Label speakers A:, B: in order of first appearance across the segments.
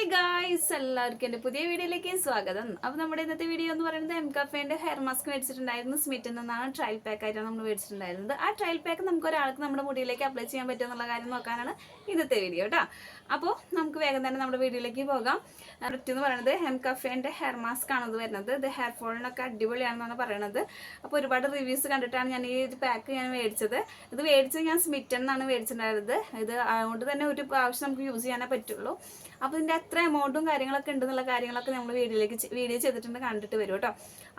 A: Hi guys എല്ലാവർക്കും എന്റെ പുതിയ വീഡിയോയിലേക്ക് സ്വാഗതം. അപ്പോൾ നമ്മുടെ ഇന്നത്തെ വീഡിയോ എന്ന് പറയുന്നത് എം കഫേന്റെ ഹെയർ മാസ്ക് മേടിച്ചിട്ടുണ്ടായിരുന്നു. സ്മിറ്റിൽ നിന്നാണ് ട്രയൽ പാക്ക് ആയിട്ട് നമ്മൾ മേടിച്ചിട്ടുണ്ടായിരുന്നത്. ആ ട്രയൽ പാക്ക് നമുക്ക് ഒരാൾക്ക് നമ്മുടെ മുടിയിലേക്ക് അപ്ലൈ ചെയ്യാൻ പറ്റുമെന്നുള്ള കാര്യം നോക്കാനാണ് ഇന്നത്തെ വീഡിയോ കേട്ടോ അപ്പോൾ നമുക്ക് വേഗം തന്നെ നമ്മുടെ വീഡിയോയിലേക്ക് പോകാം. പ്രൊഡക്റ്റ് എന്ന് പറയുന്നത് എം കഫേന്റെ ഹെയർ മാസ്ക് ആണ് ഇത് വരുന്നത്. ഇത് ഹെയർ ഫോളിനൊക്കെ അടിപൊളിയാണെന്നാണ് പറയുന്നത് അപ്പോൾ ഒരുപാട് റിവ്യൂസ് കണ്ടിട്ടാണ് ഞാൻ ഈ പാക്ക് ഞാൻ മേടിച്ചത്. ഇത് മേടിച്ചത് ഞാൻ സ്മിറ്റൻ എന്നാണ് മേടിച്ചിട്ടുണ്ടായിരുന്നത്. ഇത് അതുകൊണ്ട് തന്നെ ഒരു പ്രാവശ്യം നമുക്ക് യൂസ് ചെയ്യാനേ പറ്റുള്ളൂ. അപ്പോൾ ഇതിന്റെ എത്ര എമൗണ്ടും കാര്യങ്ങളൊക്കെ ഉണ്ടെന്നുള്ള കാര്യങ്ങളൊക്കെ നമ്മൾ വീഡിയോയിലേക്ക് വീഡിയോ ചെയ്തിട്ടുണ്ട് കണ്ടിട്ട് വരും കേട്ടോ.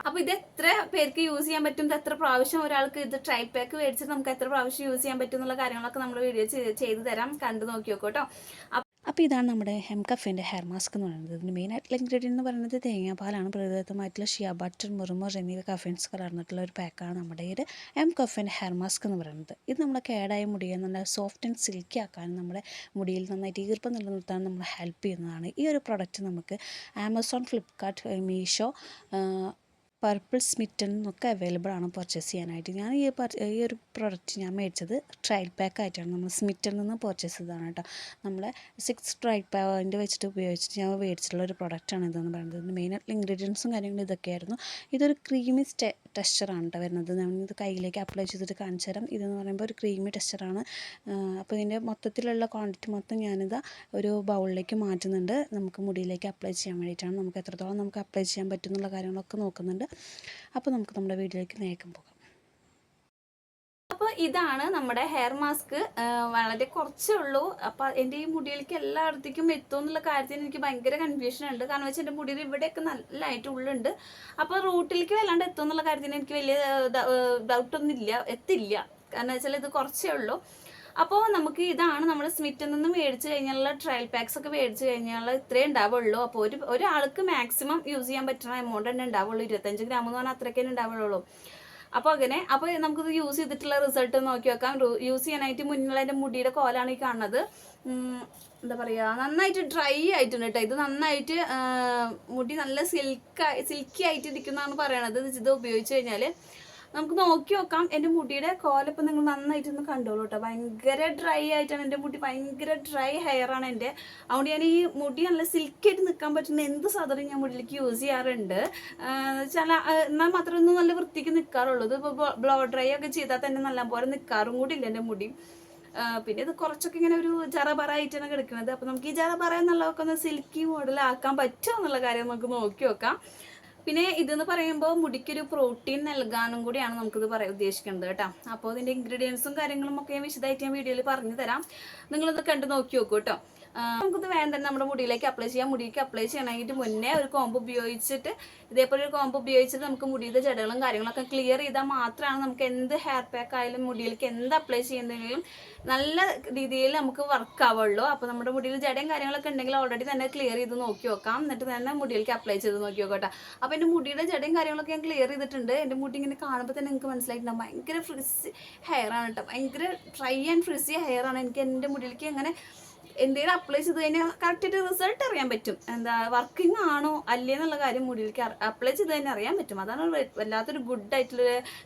A: അപ്പോൾ ഇത് എത്ര പേർക്ക് യൂസ് ചെയ്യാൻ പറ്റും? ഇത് എത്ര പ്രാവശ്യം ഒരാൾക്ക് ഇത് ട്രൈ പാക്ക് മേടിച്ചിട്ട് നമുക്ക് എത്ര പ്രാവശ്യം യൂസ് ചെയ്യാൻ പറ്റും എന്നുള്ള കാര്യങ്ങളൊക്കെ നമ്മൾ വീഡിയോ ചെയ്ത് തരാം. കണ്ടു നോക്കി നോക്കൂ കേട്ടോ.
B: അപ്പോൾ ഇതാണ് നമ്മുടെ ഹെംകഫിന്റെ ഹെയർ മാസ്ക് എന്ന് പറയുന്നത്. ഇതിന്റെ മെയിൻ ആയിട്ടുള്ള ഇൻഗ്രീഡിയന്റ് എന്ന് പറയുന്നത് തേങ്ങാപ്പാലാണ്. പ്രകൃതിദത്തമായിട്ടുള്ള ഷിയ ബട്ടർ മുറുമർ എന്നിവ കഫിൻസ് കലർന്നിട്ടുള്ള ഒരു പാക്കാണ് നമ്മുടെ ഈ എം കഫിന്റെ ഹെയർ മാസ്ക് എന്ന് പറയുന്നത്. ഇത് നമ്മുടെ കേടായ മുടിയെ നല്ല സോഫ്റ്റ് ആൻഡ് സിൽക്കി ആക്കാനും നമ്മുടെ മുടിയിൽ നന്നായിട്ട് ഈർപ്പം നിലനിർത്താൻ നമ്മളെ ഹെൽപ്പ് ചെയ്യുന്നതാണ്. ഈ ഒരു പ്രൊഡക്റ്റ് നമുക്ക് Amazon Flipkart Meesho Purple Smitten എന്നൊക്കെ അവൈലബിൾ ആണ് പർച്ചേസ് ചെയ്യാനായിട്ട്. ഞാൻ ഈ ഈ ഒരു പ്രൊഡക്റ്റ് ഞാൻ മേടിച്ചത് ട്രയൽ പാക്ക് ആയിട്ടാണ്. നമ്മൾ സ്മിറ്റനിൽ നിന്ന് പർച്ചേസ് ചെയ്തതാണ് കേട്ടോ. നമ്മളെ സിക്സ് ട്രയൽ പാക്കിന്റെ വെച്ചിട്ട് ഉപയോഗിച്ചിട്ട് ഞാൻ മേടിച്ചിട്ടുള്ള ഒരു പ്രൊഡക്റ്റാണ് ഇതെന്ന് പറയുന്നത്. ഇതിന്റെ മെയിൻ ആയിട്ടുള്ള ഇൻഗ്രീഡിയൻസും കാര്യങ്ങളും ഇതൊക്കെയായിരുന്നു. ഇതൊരു ക്രീമി സ്റ്റെ ടെക്സ്ചറാണ് കേട്ടോ വരുന്നത്. ഇത് കയ്യിലേക്ക് അപ്ലൈ ചെയ്തിട്ട് കാണിച്ചു തരാം. ഇതെന്ന് പറയുമ്പോൾ ഒരു ക്രീമി ടെക്സ്ചറാണ് അപ്പോൾ ഇതിന്റെ മൊത്തത്തിലുള്ള ക്വാണ്ടിറ്റി മൊത്തം ഞാനിത് ഒരു ബൗളിലേക്ക് മാറ്റുന്നുണ്ട്. നമുക്ക് മുടിയിലേക്ക് അപ്ലൈ ചെയ്യാൻ വേണ്ടിയിട്ടാണ്. നമുക്ക് എത്രത്തോളം നമുക്ക് അപ്ലൈ ചെയ്യാൻ പറ്റും എന്നുള്ള കാര്യങ്ങളൊക്കെ നോക്കുന്നുണ്ട്. അപ്പോൾ നമുക്ക് നമ്മുടെ വീട്ടിലേക്ക് നേക്കം പോകാം.
A: അപ്പോൾ ഇതാണ് നമ്മുടെ ഹെയർ മാസ്ക് വളരെ കുറച്ചേ ഉള്ളൂ. അപ്പോൾ എന്റെ ഈ മുടിയിലേക്ക് എല്ലായിടത്തേക്കും എത്തും എന്നുള്ള കാര്യത്തിൽ എനിക്ക് ഭയങ്കര കൺഫ്യൂഷൻ ഉണ്ട്. കാരണം വെച്ചാൽ എന്റെ മുടിയിൽ ഇവിടെയൊക്കെ നല്ലതായിട്ട് ഉള്ളുണ്ട്. അപ്പോൾ റൂട്ടിലേക്ക് വല്ലാണ്ട് എത്തും എന്നുള്ള കാര്യത്തിന് എനിക്ക് വലിയ ഡൗട്ടൊന്നും ഇല്ല എത്തില്ല. കാരണം വെച്ചാൽ ഇത് കുറച്ചേ ഉള്ളൂ. അപ്പോൾ നമുക്ക് ഇതാണ് നമ്മൾ സ്മിറ്റിൽ നിന്ന് മേടിച്ച് കഴിഞ്ഞാലുള്ള ട്രയൽ പാക്സ് ഒക്കെ മേടിച്ച് കഴിഞ്ഞാൽ ഇത്രേ ഉണ്ടാവുള്ളൂ. അപ്പോൾ ഒരു ഒരാൾക്ക് മാക്സിമം യൂസ് ചെയ്യാൻ പറ്റുന്ന എമൗണ്ട് തന്നെ ഉണ്ടാവുള്ളൂ. ഇരുപത്തഞ്ച് ഗ്രാം എന്ന് പറഞ്ഞാൽ അത്രയ്ക്കേ ഉണ്ടാവുള്ളൂ. അപ്പോൾ അങ്ങനെ അപ്പോൾ നമുക്കിത് യൂസ് ചെയ്തിട്ടുള്ള റിസൾട്ട് നോക്കി വെക്കാം. യൂസ് ചെയ്യാനായിട്ട് മുന്നിലുള്ള എന്റെ മുടിയുടെ കോലാണ് ഈ കാണുന്നത്. എന്താ പറയുക നന്നായിട്ട് ഡ്രൈ ആയിട്ടുണ്ട് കേട്ടോ ഇത് നന്നായിട്ട് മുടി നല്ല സിൽക്ക് സിൽക്കി ആയിട്ട് ഇരിക്കുന്നതാണ് പറയണത്. ഇത് ഉപയോഗിച്ച് കഴിഞ്ഞാൽ നമുക്ക് നോക്കി നോക്കാം. എന്റെ മുടിയുടെ കോലപ്പം നിങ്ങൾ നന്നായിട്ട് ഒന്ന് കണ്ടോളൂ കേട്ടോ ഭയങ്കര ഡ്രൈ ആയിട്ടാണ് എന്റെ മുടി. ഭയങ്കര ഡ്രൈ ഹെയർ ആണ് എന്റെ. അതുകൊണ്ട് ഞാൻ ഈ മുടി നല്ല സിൽക്കായിട്ട് നിൽക്കാൻ പറ്റുന്ന എന്ത് സാധനം ഞാൻ മുടിയിലേക്ക് യൂസ് ചെയ്യാറുണ്ട്. ചില എന്നാൽ മാത്രമേ ഒന്നും നല്ല വൃത്തിക്ക് നിൽക്കാറുള്ളൂ. ഇത് ബ്ലോ ഡ്രൈ ഒക്കെ ചെയ്താൽ തന്നെ നല്ല പോലെ നിൽക്കാറും കൂടി ഇല്ല എന്റെ മുടി. പിന്നെ ഇത് കുറച്ചൊക്കെ ഇങ്ങനെ ഒരു ജറബറ ആയിട്ടാണ് കിടക്കുന്നത്. അപ്പോൾ നമുക്ക് ഈ ജറബറ എന്നുള്ളതൊക്കെ ഒന്ന് സിൽക്കി മോഡലാക്കാൻ പറ്റുമോ എന്നുള്ള കാര്യം നമുക്ക് നോക്കി നോക്കാം. പിന്നെ ഇതെന്ന് പറയുമ്പോൾ മുടിക്കൊരു പ്രോട്ടീൻ നൽകാനും കൂടിയാണ് നമുക്കിത് പറയാൻ ഉദ്ദേശിക്കുന്നത് കേട്ടോ. അപ്പോൾ ഇതിന്റെ ഇൻഗ്രീഡിയൻസും കാര്യങ്ങളും ഒക്കെ ഞാൻ വിശദമായിട്ട് ഞാൻ വീഡിയോയിൽ പറഞ്ഞു തരാം നിങ്ങളിത് കണ്ടു നോക്കി നോക്കൂ കേട്ടോ. നമുക്കിത് വേണ്ട? നമ്മുടെ മുടിയിലേക്ക് അപ്ലൈ ചെയ്യാം. മുടിക്ക് അപ്ലൈ ചെയ്യണമെങ്കിൽ മുന്നേ ഒരു കോമ്പ് ഉപയോഗിച്ചിട്ട് ഇതേപോലെ ഒരു കോമ്പ് ഉപയോഗിച്ചിട്ട് നമുക്ക് മുടിയുടെ ജടകളും കാര്യങ്ങളൊക്കെ ക്ലിയർ ചെയ്താൽ മാത്രമാണ് നമുക്ക് എന്ത് ഹെയർ പാക്ക് ആയാലും മുടിയിലേക്ക് എന്ത് അപ്ലൈ ചെയ്യുന്നെങ്കിലും നല്ല രീതിയിൽ നമുക്ക് വർക്ക് ആവുള്ളൂ. അപ്പോൾ നമ്മുടെ മുടിയിൽ ജടയും കാര്യങ്ങളൊക്കെ ഉണ്ടെങ്കിൽ ഓൾറെഡി തന്നെ ക്ലിയർ ചെയ്ത് നോക്കി നോക്കാം എന്നിട്ട് തന്നെ മുടിയിലേക്ക് അപ്ലൈ ചെയ്ത് നോക്കി നോക്കട്ടെ അപ്പോൾ എന്റെ മുടിയുടെ ജടയും കാര്യങ്ങളൊക്കെ ഞാൻ ക്ലിയർ ചെയ്തിട്ടുണ്ട്. എന്റെ മുടി ഇങ്ങനെ കാണുമ്പോൾ തന്നെ നിങ്ങൾക്ക് മനസ്സിലായിട്ടുണ്ട് ഭയങ്കര ഫ്രിസി ഹെയർ ആണ് കേട്ടോ ഭയങ്കര ഡ്രൈ ആൻഡ് ഫ്രിസി ഹെയർ ആണ്. എനിക്ക് എന്റെ മുടിയിലേക്ക് അങ്ങനെ എന്തെങ്കിലും അപ്ലൈ ചെയ്ത് കഴിഞ്ഞാൽ കറക്റ്റായിട്ട് റിസൾട്ട് അറിയാൻ പറ്റും. എന്താ വർക്കിംഗ് ആണോ അല്ലേ എന്നുള്ള കാര്യം മുടിയിലേക്ക് അപ്ലൈ ചെയ്ത് തന്നെ അറിയാൻ പറ്റും. അതാണ് വല്ലാത്തൊരു ഗുഡ് ആയിട്ടുള്ള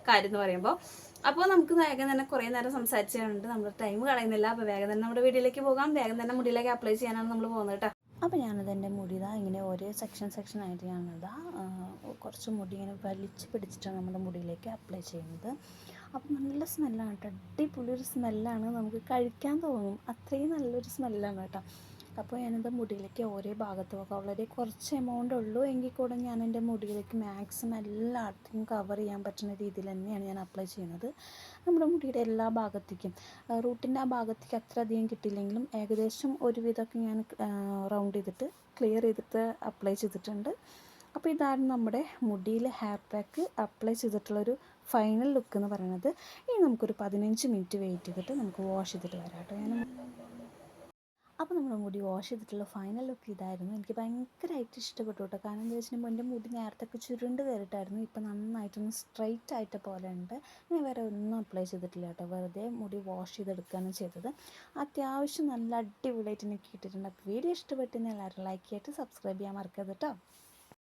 A: കാര്യം എന്ന് പറയുമ്പോൾ അപ്പോൾ നമുക്ക് വേഗം തന്നെ കുറേ നേരം സംസാരിച്ചിട്ടുണ്ട് നമ്മൾ ടൈം കളയുന്നില്ല. അപ്പോൾ വേഗം തന്നെ നമ്മുടെ വീട്ടിലേക്ക് പോകാം. വേഗം തന്നെ മുടിയിലേക്ക് അപ്ലൈ ചെയ്യാനാണ് നമ്മൾ പോകുന്നത് കേട്ടോ.
B: അപ്പോൾ ഞാനത് എന്റെ മുടിതാ ഇങ്ങനെ ഒരേ സെക്ഷൻ സെക്ഷൻ ആയിട്ട് ഞാനിതാ കുറച്ച് മുടി ഇങ്ങനെ വലിച്ച് പിടിച്ചിട്ടാണ് നമ്മുടെ മുടിയിലേക്ക് അപ്ലൈ ചെയ്യുന്നത്. അപ്പം നല്ല സ്മെല്ലാണ് കേട്ടോ. അടിപൊളി ഒരു സ്മെല്ലാണ് നമുക്ക് കഴിക്കാൻ തോന്നും. അത്രയും നല്ലൊരു സ്മെല്ലാണ് കേട്ടോ. അപ്പോൾ ഞാനെന്റെ മുടിയിലേക്ക് ഓരോ ഭാഗത്തും വളരെ കുറച്ച് എമൗണ്ട് ഉള്ളൂ എങ്കിൽ കൂടെ ഞാൻ എന്റെ മുടിയിലേക്ക് മാക്സിമം എല്ലായിടത്തും കവർ ചെയ്യാൻ പറ്റുന്ന രീതിയിൽ തന്നെയാണ് ഞാൻ അപ്ലൈ ചെയ്യുന്നത്. നമ്മുടെ മുടിയുടെ എല്ലാ ഭാഗത്തേക്കും. റൂട്ടിന്റെ ആ ഭാഗത്തേക്ക് അത്ര അധികം കിട്ടിയില്ലെങ്കിലും ഏകദേശം ഒരുവിധമൊക്കെ ഞാൻ റൗണ്ട് ചെയ്തിട്ട് ക്ലിയർ ചെയ്തിട്ട് അപ്ലൈ ചെയ്തിട്ടുണ്ട്. അപ്പോൾ ഇതാണ് നമ്മുടെ മുടിയിൽ ഹെയർ പാക്ക് അപ്ലൈ ചെയ്തിട്ടുള്ളൊരു ഫൈനൽ ലുക്ക് എന്ന് പറയുന്നത്. ഇനി നമുക്കൊരു പതിനഞ്ച് മിനിറ്റ് വെയിറ്റ് ചെയ്തിട്ട് നമുക്ക് വാഷ് ചെയ്തിട്ട് വരാം കേട്ടോ. ഞാൻ അപ്പോൾ നമ്മുടെ മുടി വാഷ് ചെയ്തിട്ടുള്ള ഫൈനൽ ലുക്ക് ഇതായിരുന്നു. എനിക്ക് ഭയങ്കരമായിട്ട് ഇഷ്ടപ്പെട്ടു കേട്ടോ. കാരണം എന്താ വെച്ചിട്ടുണ്ടെങ്കിൽ എന്റെ മുടി നേരത്തെ ചുരുണ്ട് കയറിയിട്ടായിരുന്നു. ഇപ്പോൾ നന്നായിട്ടൊന്ന് സ്ട്രൈറ്റ് ആയിട്ട് പോലെ ഉണ്ട്. ഞാൻ വേറെ ഒന്നും അപ്ലൈ ചെയ്തിട്ടില്ല കേട്ടോ. വെറുതെ മുടി വാഷ് ചെയ്തെടുക്കുകയാണ് ചെയ്തത്. അത്യാവശ്യം നല്ല അടിപൊളിയായിട്ട് എനിക്ക് കിട്ടിയിട്ടുണ്ട്. അപ്പോൾ വീഡിയോ ഇഷ്ടപ്പെട്ടെന്ന് എല്ലാവരും ലൈക്ക് ചെയ്തിട്ട് സബ്സ്ക്രൈബ് ചെയ്യാൻ മറക്കരുത് കേട്ടോ.